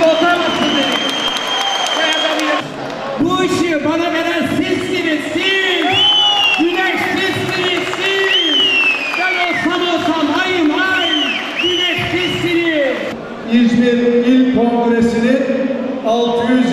bozamazsın dedi. Bu ışığı bana veren sizsiniz siz. Güneş sizsiniz siz. Ben olsam olsam hayım hay. Güneş sizsiniz. İzmir İl Kongresi'nin 650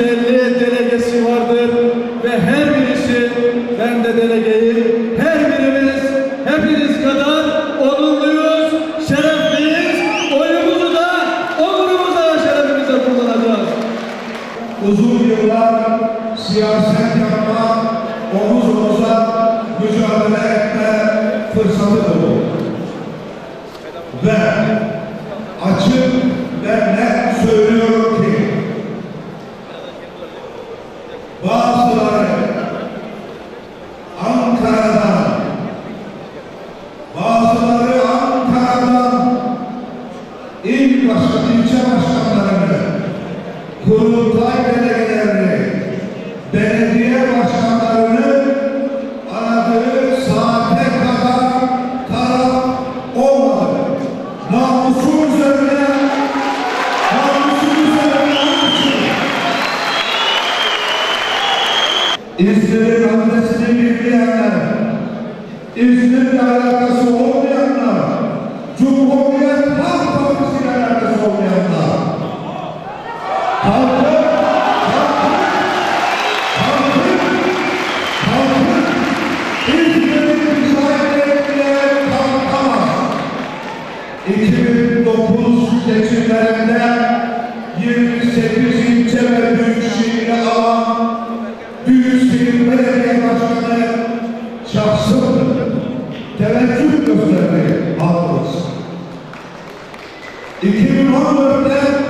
başkanlarını kurultay delegelerini, belediye başkanlarını aradığı saate kadar taraf olmadı. Namusu üzerine, namusu üzerine. İzmir'in adresini bilmeyenler, İzmir'le alakası olmayanlar, Cumhuriyet 2009 seçimlerinde 28 ilçe ve büyükşehir'i alan Büyükşehir gösterdi halkımız. 2014'te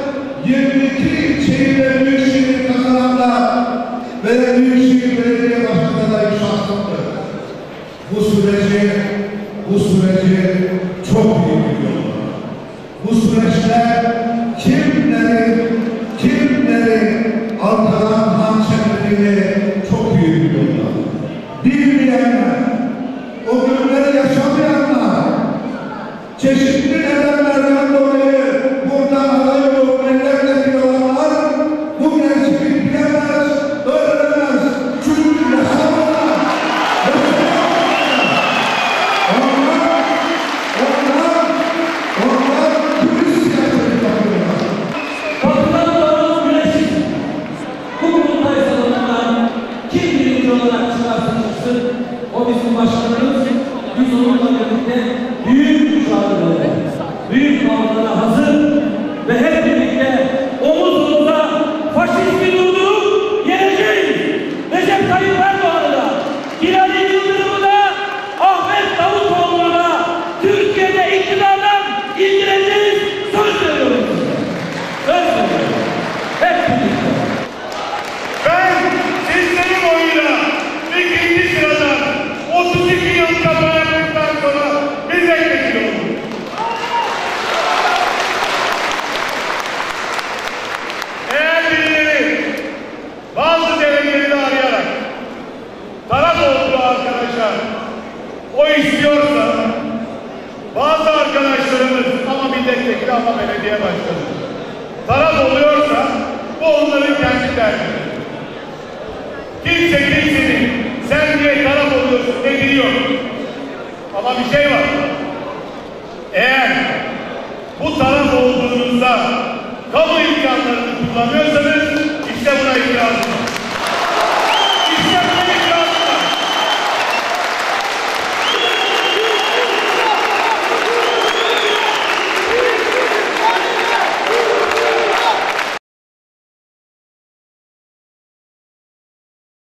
büyük mücadele ederiz. Büyük kavgalara hazır ve hep o istiyorsa bazı arkadaşlarımız ama milletvekili ama belediye başkanı taraf oluyorsa bu onların kendi derdidir. Kimse kimsenin sen niye taraf oluyorsun dediği yok. Ama bir şey var. Eğer bu taraf olduğunuzda kamu imkanlarını kullanıyorsanız